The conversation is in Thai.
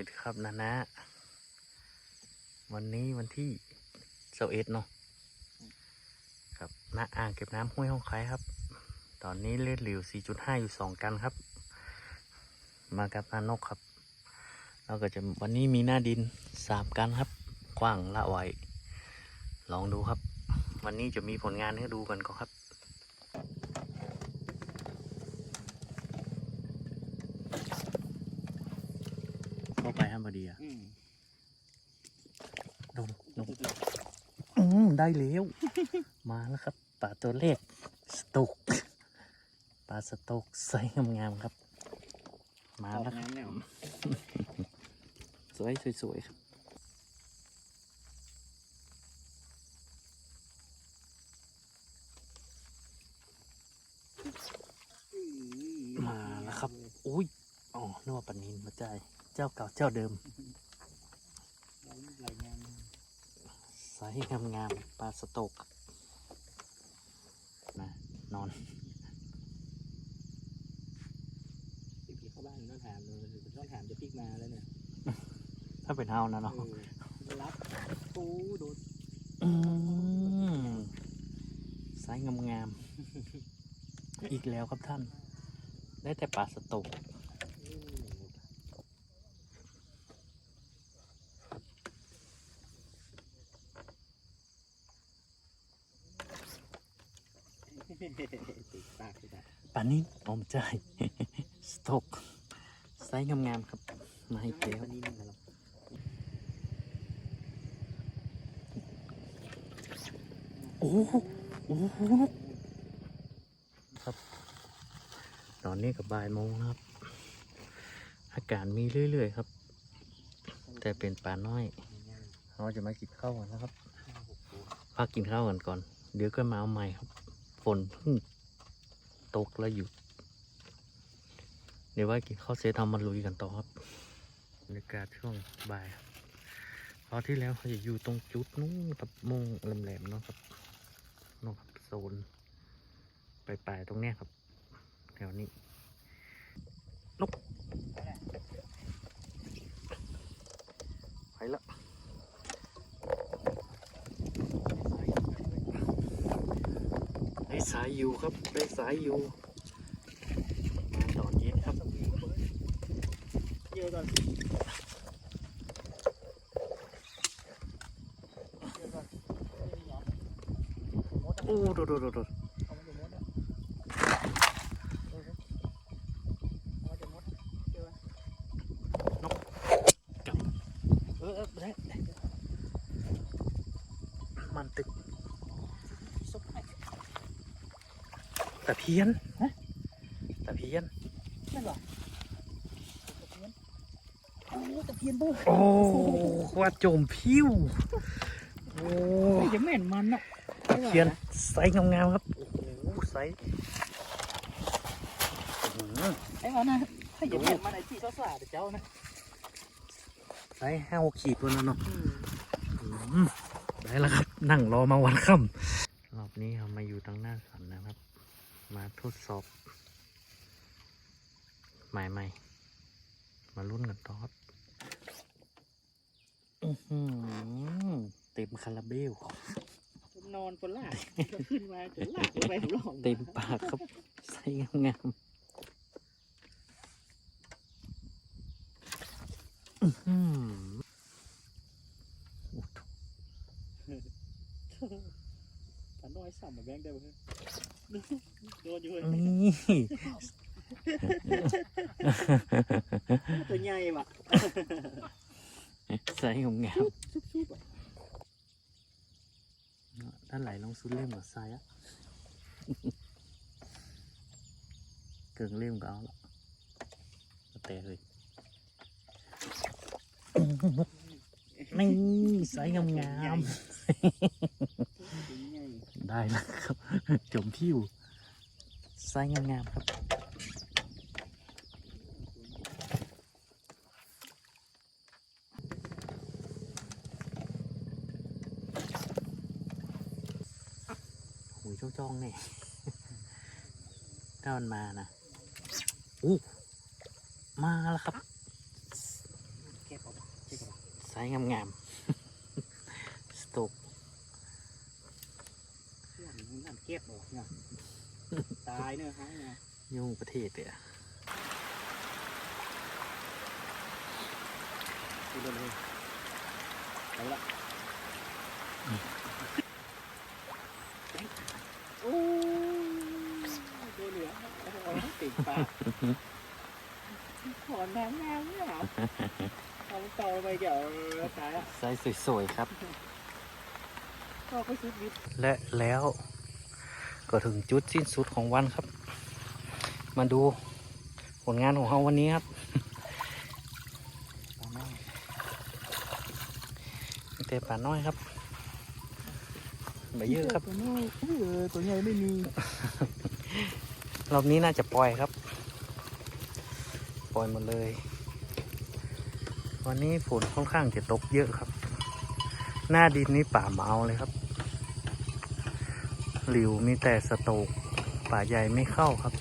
วัสดีครับนานะวันนี้วันที่เสาเอ็ดเนาะครับณอ่างเก็บน้ำห้วยห้องไคครับ ตอนนี้เลดหลิว 4.5 อยู่ 2 กันครับ มากับนานกครับแล้วก็จะวันนี้มีหน้าดิน 3 กันครับ กว้างละไวลองดูครับ วันนี้จะมีผลงานให้ดูกันก่อนครับ เข้า ไปครับพอดีอะอืมลงลงอืมได้แล้ว มาแล้วครับปลาตัวเล็กสตุกปลาสตุกใสงามๆครับ มาออกแล้วครับน้ำเนี่ยสวยสวยๆครับมาแล้วครับ อุ้ย อ๋อนึกว่าปลานินมาใจาย เจ้าเก่าเจ้าเดิมรายงานใสงามๆปลาสตกครับนะนอนพี่พี่เข้าบ้านต้องถามเลยต้องถามจะพลิกมาแล้วเนี่ยถ้าเป็นเฮานะเนาะเออรับปูโดนอืมไซส์งามๆอีกแล้วครับท่าน ได้แต่ปลาสตก อืมติด ปากติดปากปลานี้อมใจสตกไซส์งามๆครับ มาอีกแล้ววันนี้นี่มาแล้วโอ้โหโอ้โหครับ ตอนนี้กับบ่ายโมงนะครับ อากาศมีเรื่อย ๆ ครับ แต่เป็นปลาน้อย เราจะมากินข้าวกันนะครับห้าหกตัวพักกินข้าวกันก่อน เดี๋ยวก็มาเอาใหม่ครับ ฝนเพิ่งตกแล้วหยุด เดี๋ยวไว่ากินข้าวเสร็จทำมาลุยกันต่อครับบรรยากาศช่วงบ่ายคราวที่แล้วเขาจะอยู่ตรงจุดนู้นครับมงแหลมๆเนาะครับนาะครับโซนปลายๆตรงเนี้ยครับแถวนี้นกไปละ ได้สายอยู่ครับได้สายอยู่มาตอนเย็นครับเยอะก่อนเยอะก่อนนี่เหรอมดโอ้โดดโดดโดดโดด เอามาจากมดอะเออเอามาจากมดเจอ เออเออได้ได้มันตึก ซุปให้ ตะเพียนฮะตะเพียนนั่นเหรอตะเพียนโอ้ตะเพียนเบ้อโอ้ว่าโจมพิ้วโอ้โอ้ยยังไม่เห็นมันอะตะเพียนไซส์งามๆครับโอ้โหไซส์อื้อหือไอ้มันนะถ้ายังไม่เห็นมันไอ้ที่ซ่าๆเดี๋ยวเจ้านะไซส์ห้าหกขีดตัวนั้นเนาะอืมได้แล้วครับนั่งรอมาวันค่ำรอบนี้เรามาอยู่ทางหน้าสันนะครับ มาทดสอบใหม่ๆมาลุ้นกันต่อครับอื้อหือเต็มคาราเบลนอนบนลากขึ้นมาจนลากลงไปหลงเต็มปากครับ ใส่งามๆอื้อหือโอ้โหฉันต้องให้สั่มมาแบงค์ได้ไหม โดนอยู่เลยนี่ตัวใหญ่ว่ะใส่งามซุบๆอะๆด้านไหลลงสุดเล่มกับทรายอะเกิงเล่มก็เอาละก็แต่เลยนี่ใส่งามตัวใหญ่ๆ ได้แล้วครับ จมพิ้วใส่งามๆครับหูยเจ้าจ้องเนี่ยถ้ามันมานะอู้มาแล้วครับเก็บส์งามๆสโตก เพื่อนมึงนั่นเก็บบอกเนี่ยตายเนอะฮะเนี่ยยุ่งประเทศเลยอะดูเลยไปละโอ้ดูเหลืองโอ้โหติดปากขอน้ำน้ำเนี่ยเอาต่อไปเดี๋ยวตายละไซส์สวยๆครับก็ไปซุดวิทและแล้ว ก็ถึงจุดสิ้นสุดของวันครับ มาดูผลงานของเราวันนี้ครับตามมามีแต่ป่าน้อยครับไม่เยอะครับ ตัวน้อยเออตัวใหญ่ไม่มี รอบนี้น่าจะปล่อยครับ ปล่อยหมดเลย วันนี้ฝนค่อนข้างจะตกเยอะครับ หน้าดินนี่ป่าเมาเลยครับ หลิวมีแต่สโตกป่าใหญ่ไม่เข้าครับ